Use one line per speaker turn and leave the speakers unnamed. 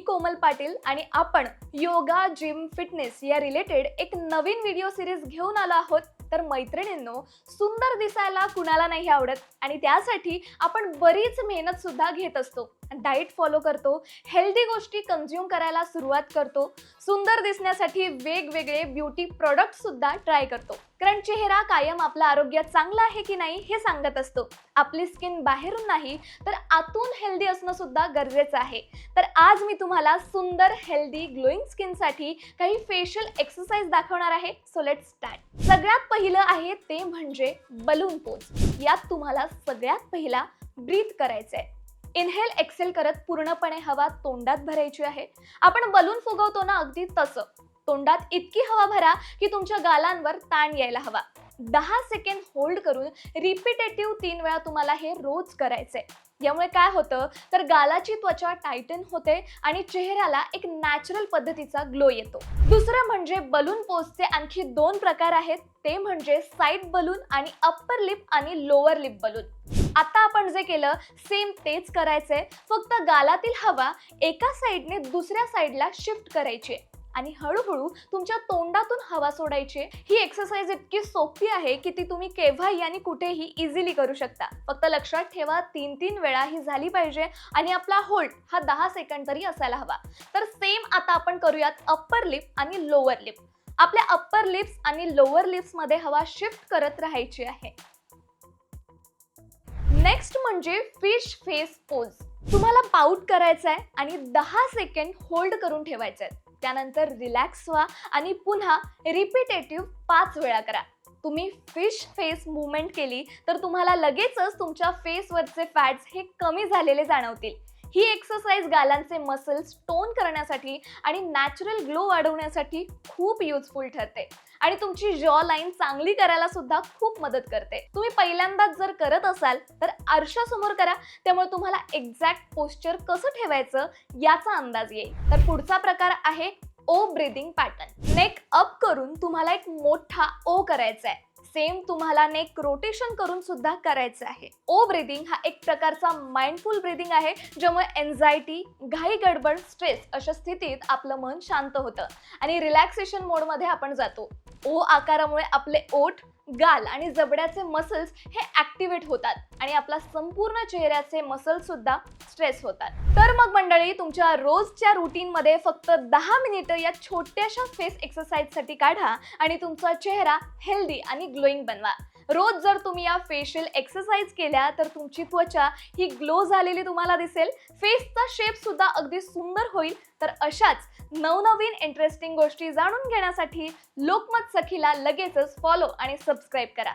कोमल पाटील आणि आपण yoga gym fitness या रिलेटेड एक नवीन व्हिडिओ सिरीज घेऊन आलो आहोत. तर मैत्रिणींनो सुंदर दिसायला कुणाला नाही आवडत? आणि त्यासाठी आपण बरीच मेहनत सुद्धा घेत असतो. डाएट फॉलो करतो हेल्दी गोष्टी कन्झ्युम करायला सुरुवात करतो सुंदर दिसण्यासाठी वेगवेगळे ब्युटी प्रॉडक्टसुद्धा ट्राय करतो. कारण चेहरा कायम आपलं आरोग्य चांगलं आहे की नाही हे सांगत असतो. आपली स्किन बाहेरून नाही तर आतून हेल्दी असणं सुद्धा गरजेचं आहे. तर आज मी तुम्हाला सुंदर हेल्दी ग्लोईंग स्किनसाठी काही फेशियल एक्सरसाइज दाखवणार आहे. सो लेट स्टार्ट सगळ्यात पहिलं आहे ते म्हणजे बलून पोज यात तुम्हाला सगळ्यात पहिला ब्रीथ करायचं आहे इनहेल एक्सेल करत पूर्णपणे हवा तोंडात भरायची आहे. आपण बलून फुगवतो ना अगदी तसं. तोंडात इतकी हवा भरा की तुमच्या गालांवर ताण यायला हवा. दहा सेकंड होल्ड करून रिपिटेटिव्ह तीन वेळा तुम्हाला हे रोज करायचंय. यामुळे काय होतं? तर गालाची त्वचा टायटन होते आणि चेहऱ्याला एक नॅचरल पद्धतीचा ग्लो येतो. दुसरं म्हणजे बलून पोजचे आणखी दोन प्रकार आहेत. ते म्हणजे साईड बलून आणि अप्पर लिप आणि लोअर लिप बलून आता आपण जे केलं सेम तेच करायचंय. फक्त गालातील हवा एका साईडने दुसऱ्या साईडला शिफ्ट करायची आहे. आणि हळूहळू तुमच्या तोंडातून हवा सोडायची ही एक्सरसाइज इतकी सोपी आहे की ती तुम्ही केव्हाही आणि कुठेही इझिली करू शकता. फक्त लक्षात ठेवा तीन तीन वेळा ही झाली पाहिजे आणि आपला होल्ड हा दहा सेकंड तरी असायला हवा. तर सेम आता आपण करूयात अप्पर लिप आणि लोअर लिप आपल्या अप्पर लिप्स आणि लोअर लिप्समध्ये हवा शिफ्ट करत राहायची आहे. नेक्स्ट म्हणजे फिश फेस पोज तुम्हाला पाऊट करायचं आहे आणि दहा सेकंड होल्ड करून ठेवायचं आहे त्यानंतर रिलॅक्स व्हा आणि पुन्हा रिपिटेटिव्ह पाच वेळा करा. तुम्ही फिश फेस मुवमेंट केली तर तुम्हाला लगेचच तुमच्या फेसवरचे फॅट्स हे कमी झालेले जाणवतील. ही एक्सरसाइज गालांचे मसल्स टोन करण्यासाठी आणि नॅचरल ग्लो वाढवण्यासाठी खूप युजफुल ठरते. आणि तुमची जॉ लाईन चांगली करायला सुद्धा खूप मदत करते. तुम्ही पहिल्यांदाच जर करत असाल तर आरशासमोर करा. त्यामुळे तुम्हाला एक्झॅक्ट पोस्चर कसं ठेवायचं याचा अंदाज येईल. तर पुढचा प्रकार आहे O breathing pattern neck up करून तुम्हाला एक मोठा ओ करायचा आहे सेम तुम्हाला नेक रोटेशन करून सुद्धा करायचं आहे. ओ ब्रिदिंग हा एक प्रकारचा माइंडफुल ब्रिदिंग आहे ज्यामुळे एन्झायटी घाई गडबड स्ट्रेस अशा स्थितीत आपलं मन शांत होतं. आणि रिलॅक्सेशन मोडमध्ये आपण जातो. ओ आकारामुळे आपले ओठ गाल आणि जबड्याचे मसल्स हे ऍक्टिव्हेट होतात आणि आपला संपूर्ण चेहऱ्याचे मसल्स सुद्धा स्ट्रेस होतात. तर मग मंडळी तुमच्या रोजच्या रुटीनमध्ये फक्त दहा मिनिटं या छोट्याशा फेस एक्सरसाइजसाठी काढा आणि तुमचा चेहरा हेल्दी आणि ग्लोईंग बनवा. रोज जर तुम्ही या फेशियल एक्सरसाइज केल्या तर तुमची त्वचा ही ग्लो झालेली तुम्हाला दिसेल. फेसचा शेप सुद्धा अगदी सुंदर होईल. तर अशाच नवनवीन इंटरेस्टिंग गोष्टी जाणून घेण्यासाठी लोकमत सखीला लगेचच फॉलो आणि सबस्क्राईब करा.